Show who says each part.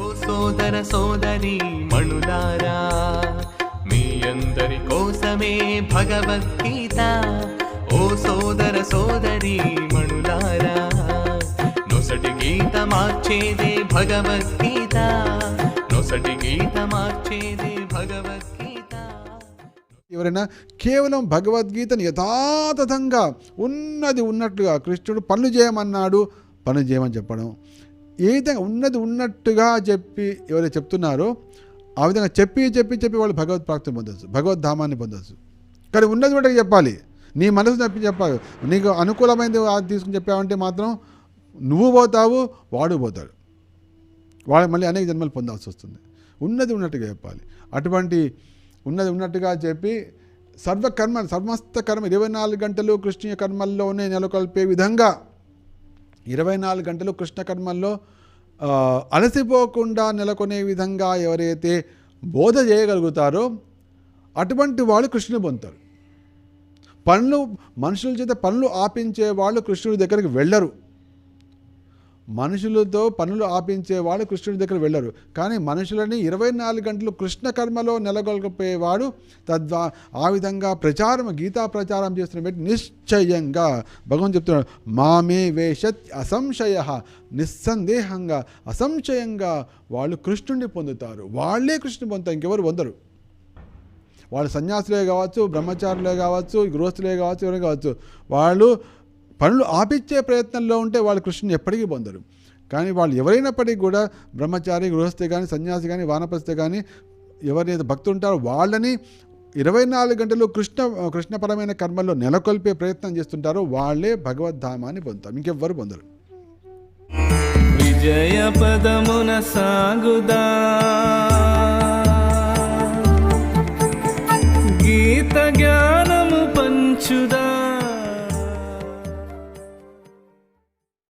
Speaker 1: ఓ సోదర సోదరి మణులారా మీ అందరి కోసమే భగవద్గీత. ఓ సోదర సోదరి మణులారా నొసటి గీత మార్చేదే భగవద్గీత. నొసటి గీత మార్చేదే భగవద్గీత.
Speaker 2: ఎవరైనా కేవలం భగవద్గీతను యథాతథంగా ఉన్నది ఉన్నట్టుగా కృష్ణుడు పనులు చేయమన్నాడు పనులు చేయమని చెప్పడం. ఏ విధంగా ఉన్నది ఉన్నట్టుగా చెప్పి ఎవరైతే చెప్తున్నారో ఆ విధంగా చెప్పి చెప్పి చెప్పి వాళ్ళు భగవద్ ప్రాప్తిని పొందొచ్చు భగవద్ధామాన్ని పొందొచ్చు. కానీ ఉన్నది ఉన్నట్టుగా చెప్పాలి. నీ మనసు తప్పి చెప్పాలి. నీకు అనుకూలమైనది తీసుకుని చెప్పావంటే మాత్రం నువ్వు పోతావు వాడు పోతాడు. వాళ్ళు మళ్ళీ అనేక జన్మలు పొందాల్సి వస్తుంది. ఉన్నది ఉన్నట్టుగా చెప్పాలి. అటువంటి ఉన్నది ఉన్నట్టుగా చెప్పి సర్వకర్మ సమస్త కర్మ ఇరవై నాలుగు గంటలు కృష్ణ కర్మల్లోనే నెలకొల్పే విధంగా ఇరవై నాలుగు గంటలు కృష్ణకర్మల్లో అలసిపోకుండా నెలకొనే విధంగా ఎవరైతే బోధ చేయగలుగుతారో అటువంటి వాళ్ళు కృష్ణుని పొందుతారు. పనులు మనుషుల చేత పనులు ఆపించే వాళ్ళు కృష్ణుడి దగ్గరికి వెళ్ళరు. మనుషులతో పనులు ఆపించే కృష్ణుడి దగ్గర వెళ్ళరు. కానీ మనుషులని ఇరవై నాలుగు గంటలు కృష్ణ కర్మలో నెలకొల్పేవాడు తద్వా ఆ విధంగా ప్రచారం గీతా ప్రచారం చేస్తున్న వ్యక్తి నిశ్చయంగా భగవంతు చెప్తున్నాడు మామే వేషత్ అసంశయ నిస్సందేహంగా అసంశయంగా వాళ్ళు కృష్ణుడిని పొందుతారు. వాళ్ళే కృష్ణుని పొందుతారు ఇంకెవరు పొందరు. వాళ్ళు సన్యాసులే కావచ్చు బ్రహ్మచారులే కావచ్చు గృహస్థులే కావచ్చు ఎవరే కావచ్చు. వాళ్ళు పనులు ఆపిచ్చే ప్రయత్నంలో ఉంటే వాళ్ళు కృష్ణుని ఎప్పటికీ పొందరు. కానీ వాళ్ళు ఎవరైనప్పటికీ కూడా బ్రహ్మచారి గృహస్థి కానీ సన్యాసి కానీ వానప్రస్థి కానీ ఎవరైతే భక్తులు ఉంటారో వాళ్ళని ఇరవై నాలుగు గంటలు కృష్ణ కృష్ణపరమైన కర్మల్లో నెలకొల్పే ప్రయత్నం చేస్తుంటారో వాళ్ళే భగవద్ధామాన్ని పొందుతారు. ఇంకెవ్వరు పొందరు.
Speaker 1: విజయ పదమున సాగుదా? గీత జ్ఞానము పంచుదా?